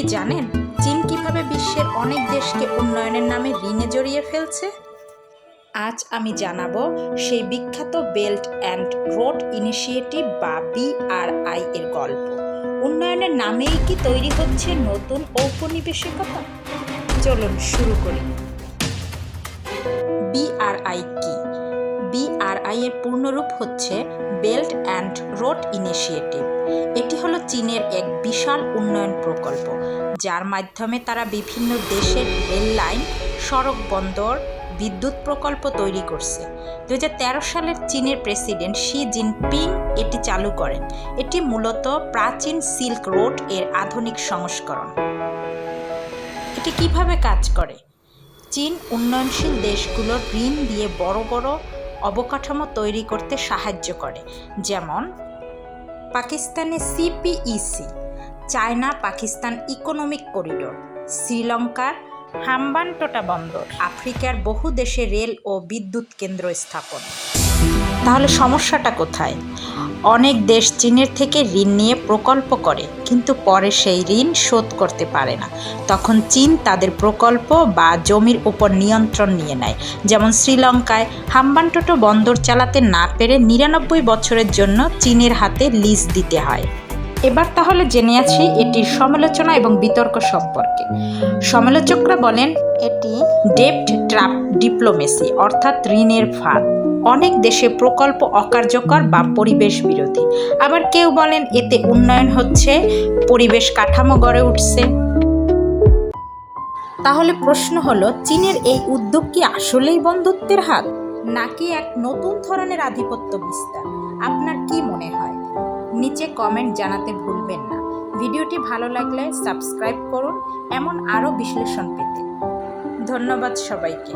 কি জানেন? চীন কীভাবে বিশ্বের অনেক দেশকে উন্নয়নের নামে ঋণে জড়িয়ে ফেলছে? আজ আমি জানাব সেই বিখ্যাত বেল্ট অ্যান্ড রোড ইনিশিয়েটিভ বা বিআরআই এর গল্প। উন্নয়নের নামেই কি তৈরি হচ্ছে নতুন ঔপনিবেশিকতা? চলুন শুরু করি। বিআরআই কি? বিআরআই এর পূর্ণরূপ হচ্ছে বেল্ট অ্যান্ড রোড ইনিশিয়েটিভ এটি হলো চীনের এক বিশাল উন্নয়ন প্রকল্প, যার মাধ্যমে তারা বিভিন্ন দেশের রেল লাইন, সড়ক বন্দর, বিদ্যুৎ প্রকল্প তৈরি করছে। দু সালের চীনের প্রেসিডেন্ট শি জিনপিং এটি চালু করেন। এটি মূলত প্রাচীন সিল্ক রোডের আধুনিক সংস্করণ। এটি কীভাবে কাজ করে? চীন উন্নয়নশীল দেশগুলোর ঋণ দিয়ে বড় বড় অবকাঠামো তৈরি করতে সাহায্য করে, যেমন পাকিস্তানে CPEC China Pakistan economic corridor, শ্রীলঙ্কার হাম্বানটোটা বন্দর, আফ্রিকার বহু দেশে রেল ও বিদ্যুৎ কেন্দ্র স্থাপন। তাহলে সমস্যাটা কোথায়? অনেক দেশ চীনের থেকে ঋণ নিয়ে প্রকল্প করে, কিন্তু পরে সেই ঋণ শোধ করতে পারে না। তখন চীন তাদের প্রকল্প বা জমির উপর নিয়ন্ত্রণ নিয়ে নেয়। যেমন শ্রীলঙ্কায় হাম্বানটোটো বন্দর চালাতে না পেরে নিরানব্বই বছরের জন্য চীনের হাতে লিজ দিতে হয়। এবার তাহলে জেনে আছি এটির সমালোচনা এবং বিতর্ক সম্পর্কে। সমালোচকরা বলেন, এটি ডেপ্ট ট্রাপ ডিপ্লোমেসি, অর্থাৎ ঋণের ফাঁদ। অনেক দেশে প্রকল্প অকার্যকর বা পরিবেশ বিরোধী। আবার কেউ বলেন, এতে উন্নয়ন হচ্ছে, পরিবেশ কাঠামো গড়ে উঠছে। তাহলে প্রশ্ন হলো, চীনের এই উদ্যোগ কি আসলেই বন্ধুত্বের হাত? নাকি এক নতুন ধরনের আধিপত্য বিস্তার? আপনার কি মনে হয়? নিচে কমেন্ট জানাতে ভুলবেন না। ভিডিওটি ভালো লাগলে সাবস্ক্রাইব করুন, এমন আরও বিশ্লেষণ পেতে। ধন্যবাদ সবাইকে।